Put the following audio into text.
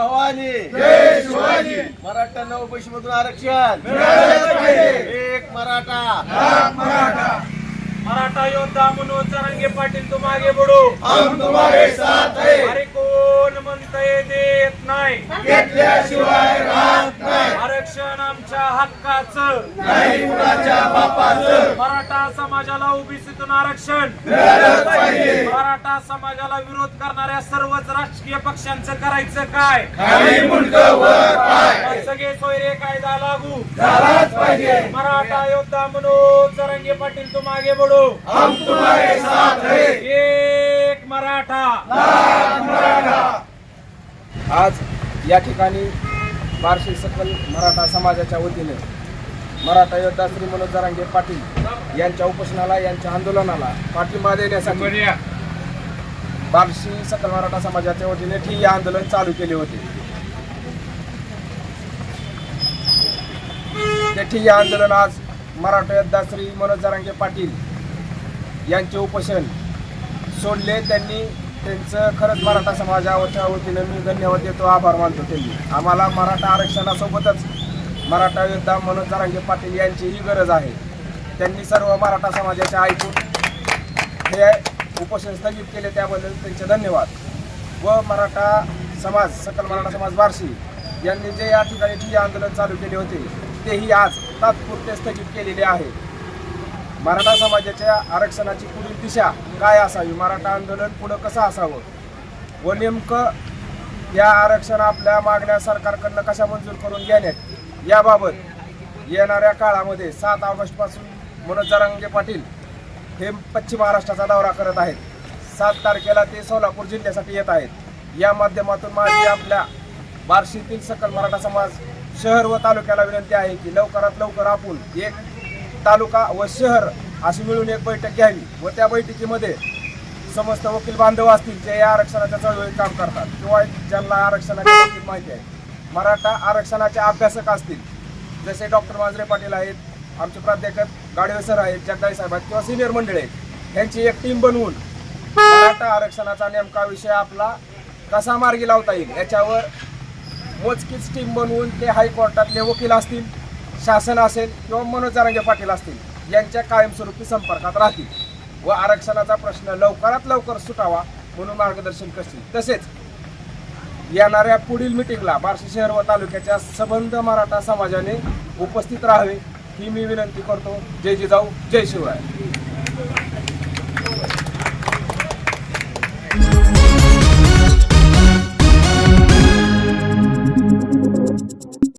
जय शिवाजी। मराठा नवपैशी मधून आरक्षण. एक मराठा। मराठा। मराठा योद्धा मनोज जरांगे पाटील तुम आगे बढो हम तुम्हारे साथ है। अरे कोण म्हणतंय देत नाही। घेतल्याशिवाय राहत आमच्या हक्काचं. नाही कुणाच्या बापाचं. मराठा समाजाला ओबीसीतून आरक्षण. मराठा समाजाला विरोध करणाऱ्या सर्वच राजकीय पक्षांचं करायचं काय? खाली मुंडक वर पाय. सगळे सोयरे कायदा लागू. झालाच पाहिजे. मराठा योद्धा मनोज जरांगे पाटील तुम आगे बढो. हम तुम्हारे साथ है. एक मराठा. मराठा. आज या ठिकाणी बार्शी सकल मराठा समाजाच्या वतीने मराठा योद्धा श्री मनोज जरांगे पाटील यांच्या उपोषणाला यांच्या आंदोलनाला पाठिंबा देण्यासाठी बार्शी सकल मराठा समाजाच्या वतीने ठिय्या आंदोलन चालू केले होते. ते ठिय्या आंदोलन आज मराठा योद्धा श्री मनोज जरांगे पाटील यांचे उपोषण सोडले. त्यांनी त्यांचं खरंच मराठा समाजाच्या वतीनं मी धन्यवाद देतो आभार मानतो त्यांनी. आम्हाला मराठा आरक्षणासोबतच मराठा योद्धा मनोज जरांगे पाटील यांचीही गरज आहे. त्यांनी सर्व मराठा समाजाचे ऐकून हे उपोषण स्थगित केले त्याबद्दल त्यांचे धन्यवाद. व मराठा समाज सकल मराठा समाज बार्शी यांनी जे या ठिकाणी ठिय्या आंदोलन चालू केले होते तेही आज तात्पुरते स्थगित केलेले आहे. मराठा समाजाच्या आरक्षणाची पुढील दिशा काय असावी? मराठा आंदोलन पुढं कसं असावं? व नेमकं या आरक्षण आपल्या मागण्या सरकारकडनं कशा मंजूर करून घेण्यात? याबाबत येणाऱ्या काळामध्ये सात ऑगस्टपासून मनोज जरांगे पाटील हे पश्चिम महाराष्ट्राचा दौरा करत आहेत. सात तारखेला ते सोलापूर जिल्ह्यासाठी येत आहेत. या माध्यमातून माझी आपल्या बार्शीतील सकल मराठा समाज शहर व तालुक्याला विनंती आहे की लवकरात लवकर आपण एक तालुका व शहर अशी मिळून एक बैठक घ्यावी व त्या बैठकीमध्ये समस्त वकील बांधव असतील जे या आरक्षणाच्या चळवळीत काम करतात किंवा ज्यांना आरक्षणाची माहिती आहे. मराठा आरक्षणाचे अभ्यासक असतील जसे डॉक्टर मांजरे पाटील आहेत आमचे प्राध्यापक गाडवे सर आहेत जगदाई साहेब आहेत किंवा सिनियर मंडळी आहेत यांची एक टीम बनवून मराठा आरक्षणाचा नेमका विषय आपला कसा मार्गी लावता येईल याच्यावर मोजकीच टीम बनवून ते हायकोर्टातले वकील असतील शासन असेल किंवा मनोज जारंगे पाटील असतील यांच्या कायमस्वरूपी संपर्कात राहतील. व आरक्षणाचा प्रश्न लवकरात लवकर सुटावा म्हणून मार्गदर्शन करतील. तसेच येणाऱ्या पुढील मिटिंगला बार्शी शहर व तालुक्याच्या संबंध मराठा समाजाने उपस्थित राहावे ही मी विनंती करतो. जय जिजाऊ जय शिवराय.